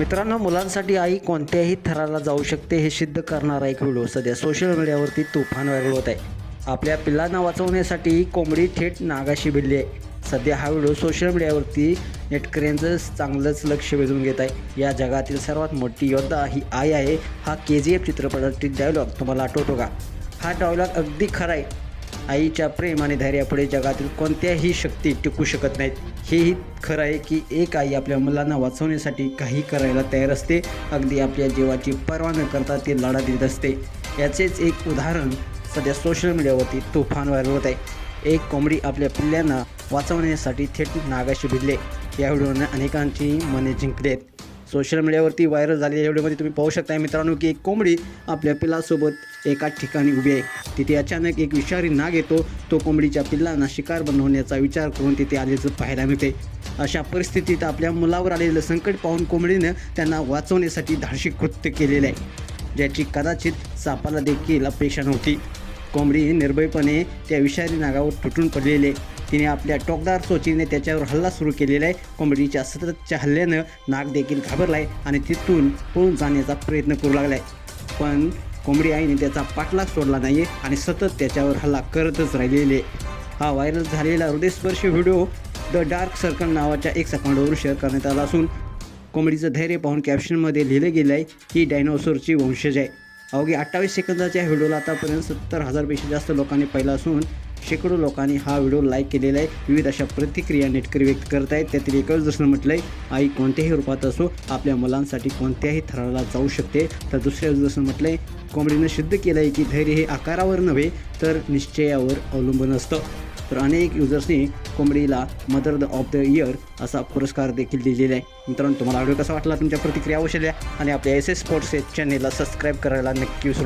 मित्रांनो मुलांसाठी आई कोणत्याही थराला जाऊ शकते हे सिद्ध करणारा एक व्हिडिओ सध्या सोशल मीडियावरती तुफान व्हायरल होत आहे. आपल्या पिल्लांना वाचवण्यासाठी कोंबडी थेट नागाशी भिडली आहे. सध्या हा व्हिडिओ सोशल मीडियावरती नेटकऱ्यांचं चांगलंच लक्ष वेधून घेत आहे. या जगातील सर्वात मोठी योद्धा ही आई आहे. हा के जी एफ चित्रपटातील डायलॉग तुम्हाला आठवतो का? हा डायलॉग अगदी खरा आहे. आईच्या प्रेम आणि धैर्यापुढे जगातील कोणत्याही शक्ती टिकू शकत नाहीत. हेही खरं आहे की एक आई आपल्या मुलांना वाचवण्यासाठी काही करायला तयार असते. अगदी आपल्या जीवाची पर्वा न करता ती लढा देत असते. याचेच एक उदाहरण सध्या सोशल मीडियावरती तुफान व्हायरल होत आहे. एक कोंबडी आपल्या पिल्ल्यांना वाचवण्यासाठी थेट नागाशी भिडले. या व्हिडिओने अनेकांची मने जिंकली आहेत सोशल मीडियावरती व्हायरल झालेल्या व्हिडिओमध्ये तुम्ही पाहू शकता मित्रांनो की एक कोंबडी आपल्या पिलासोबत एका ठिकाणी उभी आहे. तिथे अचानक एक विषारी नाग येतो. तो कोंबडीच्या पिल्लांना शिकार बनवण्याचा विचार करून तिथे आल्याचं पाहायला मिळते. अशा परिस्थितीत आपल्या मुलावर आलेलं संकट पाहून कोंबडीनं त्यांना वाचवण्यासाठी धाडशी कृत्य केलेलं आहे. ज्याची कदाचित सापाला देखील अपेक्षा नव्हती. कोंबडी निर्भयपणे त्या विषारी नागावर तुटून पडलेले. तिने आपल्या टोकदार सोचीने त्याच्यावर हल्ला सुरू केलेला आहे. कोंबडीच्या सततच्या हल्ल्यानं नाग देखील घाबरला आहे आणि तिथून पळून जाण्याचा प्रयत्न करू लागला आहे पण कोंबडी आईने त्याचा पाठलाग सोडला नाही आणि सतत त्याच्यावर हल्ला करतच राहिलेले. आहे. हा व्हायरल झालेला हृदयस्पर्शी व्हिडिओ द डार्क सर्कल नावाच्या एक अकाउंटवर शेअर करण्यात आला असून कोंबडीचं धैर्य पाहून कॅप्शनमध्ये लिहिलं गेलं आहे ही डायनोसॉरची वंशज आहे. अवघी अठ्ठावीस सेकंदाच्या व्हिडिओला आतापर्यंत सत्तर हजारपेक्षा जास्त लोकांनी पाहिला असून शेकडो लोकांनी हा व्हिडिओ लाईक केलेला आहे. विविध अशा प्रतिक्रिया नेटकरी व्यक्त करत आहेत. त्यातील एकच जसं म्हटलं आहे आई कोणत्याही रूपात असो आपल्या मुलांसाठी कोणत्याही थराला जाऊ शकते. तर दुसऱ्या जसं म्हटलं आहे कोंबडीनं सिद्ध केलं आहे की धैर्य हे आकारावर नव्हे तर निश्चयावर अवलंबून असतं. तर अनेक युजर्सनी कोंबडीला मदर ऑफ द इयर असा पुरस्कार देखील दिलेला आहे. मित्रांनो तुम्हाला व्हिडिओ कसा वाटला? तुमच्या प्रतिक्रिया अवश्य द्या आणि आपल्या एस एस स्पोर्ट्स चॅनेलला सबस्क्राईब करायला नक्की विसरू